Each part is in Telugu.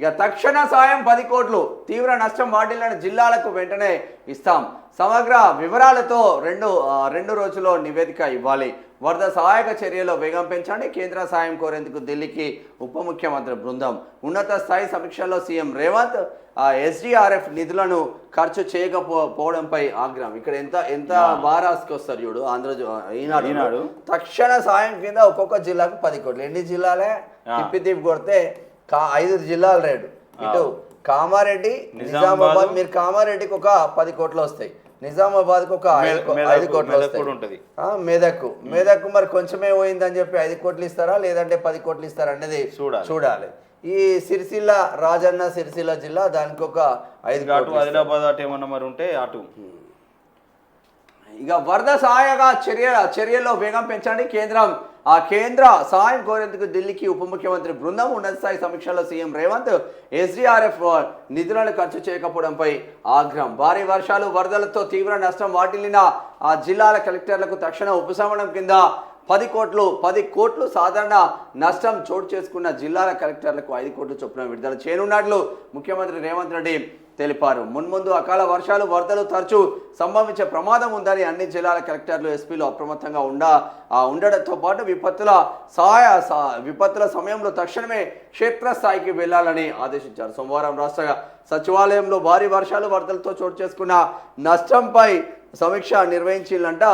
ఇక తక్షణ సాయం పది కోట్లు. తీవ్ర నష్టం వాటిల్లిన జిల్లాలకు వెంటనే ఇస్తాం. సమగ్ర వివరాలతో రెండు రెండు రోజుల్లో నివేదిక ఇవ్వాలి. వరద సహాయక చర్యలో వేగం పెంచండి. కేంద్ర సాయం కోరేందుకు ఢిల్లీకి ఉప ముఖ్యమంత్రి బృందం. ఉన్నత స్థాయి సమీక్షలో సీఎం రేవంత్ ఎస్డిఆర్ఎఫ్ నిధులను ఖర్చు చేయకపోవడంపై ఆగ్రహం. ఇక్కడ ఎంత ఎంత వారాస్కి వస్తారు చూడు ఆంధ్రజ్యో ఈనాడు. ఈనాడు. తక్షణ సాయం కింద ఒక్కొక్క జిల్లాకు పది కోట్లు. ఎన్ని జిల్లాలే? తిప్పి తిప్పి కొడితే ఐదు జిల్లాల రేటు ఇటు కామారెడ్డి నిజామాబాద్ మీరు కామారెడ్డికి ఒక పది కోట్లు వస్తాయి. నిజామాబాద్కి ఒక ఐదు కోట్లు వస్తాయి. మెదక్ మెదక్ మరి కొంచెమే పోయిందని చెప్పి ఐదు కోట్లు ఇస్తారా? లేదంటే పది కోట్లు ఇస్తారా అనేది చూడాలి. చూడాలి. ఈ సిరిసిల్ల రాజన్న సిరిసిల్ల జిల్లా దానికి ఒక ఐదు అటు. ఆదిలాబాద్ అటు ఏమన్నా మరి ఉంటే అటు. ఇక వరద సహాయక చర్య చర్యల్లో వేగం పెంచండి. కేంద్రం ఆ కేంద్ర సహాయం కోరేందుకు ఢిల్లీకి ఉప ముఖ్యమంత్రి బృందం ఉన్నత స్థాయి సమీక్షలో సీఎం రేవంత్ ఎస్డీఆర్ఎఫ్ నిధులను ఖర్చు చేయకపోవడంపై ఆగ్రహం. భారీ వర్షాలు వరదలతో తీవ్ర నష్టం వాటిల్లిన ఆ జిల్లాల కలెక్టర్లకు తక్షణ ఉపశమనం కింద పది కోట్లు పది కోట్లు సాధారణ నష్టం చోటు చేసుకున్న జిల్లాల కలెక్టర్లకు ఐదు కోట్లు చొప్పున విడుదల చేయనున్నట్లు ముఖ్యమంత్రి రేవంత్ రెడ్డి తెలిపారు. మున్ముందు అకాల వర్షాలు వరదలు తరచూ సంభవించే ప్రమాదం ఉందని అన్ని జిల్లాల కలెక్టర్లు ఎస్పీలు అప్రమత్తంగా ఉండ ఆ ఉండడంతో పాటు విపత్తుల సహాయ విపత్తుల సమయంలో తక్షణమే క్షేత్రస్థాయికి వెళ్ళాలని ఆదేశించారు. సోమవారం రాష్ట్ర సచివాలయంలో భారీ వర్షాలు వరదలతో చోటు చేసుకున్న నష్టంపై సమీక్ష నిర్వహించిందంట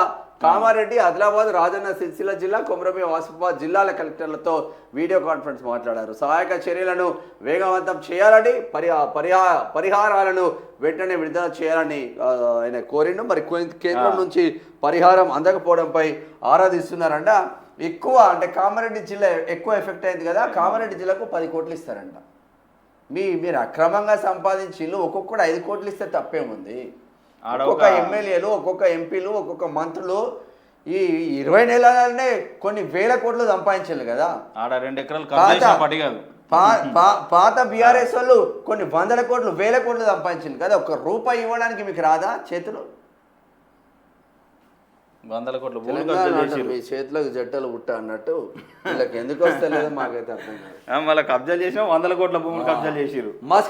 కామారెడ్డి ఆదిలాబాద్ రాజన్న సిరిసిల్ల జిల్లా కొమరభీం ఆసిఫాబాద్ జిల్లాల కలెక్టర్లతో వీడియో కాన్ఫరెన్స్ మాట్లాడారు. సహాయక చర్యలను వేగవంతం చేయాలని పరిహా పరిహా పరిహారాలను వెంటనే విడుదల చేయాలని ఆయన కోరిండు. మరి కేంద్రం నుంచి పరిహారం అందకపోవడంపై ఆరాధిస్తున్నారంట. ఎక్కువ అంటే కామారెడ్డి జిల్లా ఎక్కువ ఎఫెక్ట్ అయింది కదా కామారెడ్డి జిల్లాకు పది కోట్లు ఇస్తారంట. మీ మీరు అక్రమంగా సంపాదించి ఇల్లు ఒక్కొక్కడు ఐదు కోట్లు ఇస్తే తప్పేముంది? ఒక్కొక్క ఒక- ఎమ్మెల్యేలు ఒక్కొక్క ఎంపీలు ఒక్కొక్క మంత్రులు ఈ ఇరవై నెలలనే కొన్ని వేల కోట్లు సంపాదించారు కదా. ఆడ రెండు ఎకరాలు పాత- బీఆర్ఎస్ వాళ్ళు కొన్ని వందల కోట్లు వేల కోట్లు సంపాదించింది కదా. ఒక రూపాయి ఇవ్వడానికి మీకు రాదా చేతులు? వందల కోట్ల మీ చేతిలోకి జట్టలు పుట్ట అన్నట్టు. వీళ్ళకి ఎందుకు వస్తలేదు మాకైతే అర్థం కాదు. ఆ, మళ్ళీ కబ్జా చేసిన వందల కోట్ల భూములు కబ్జా చేసిరు మస్క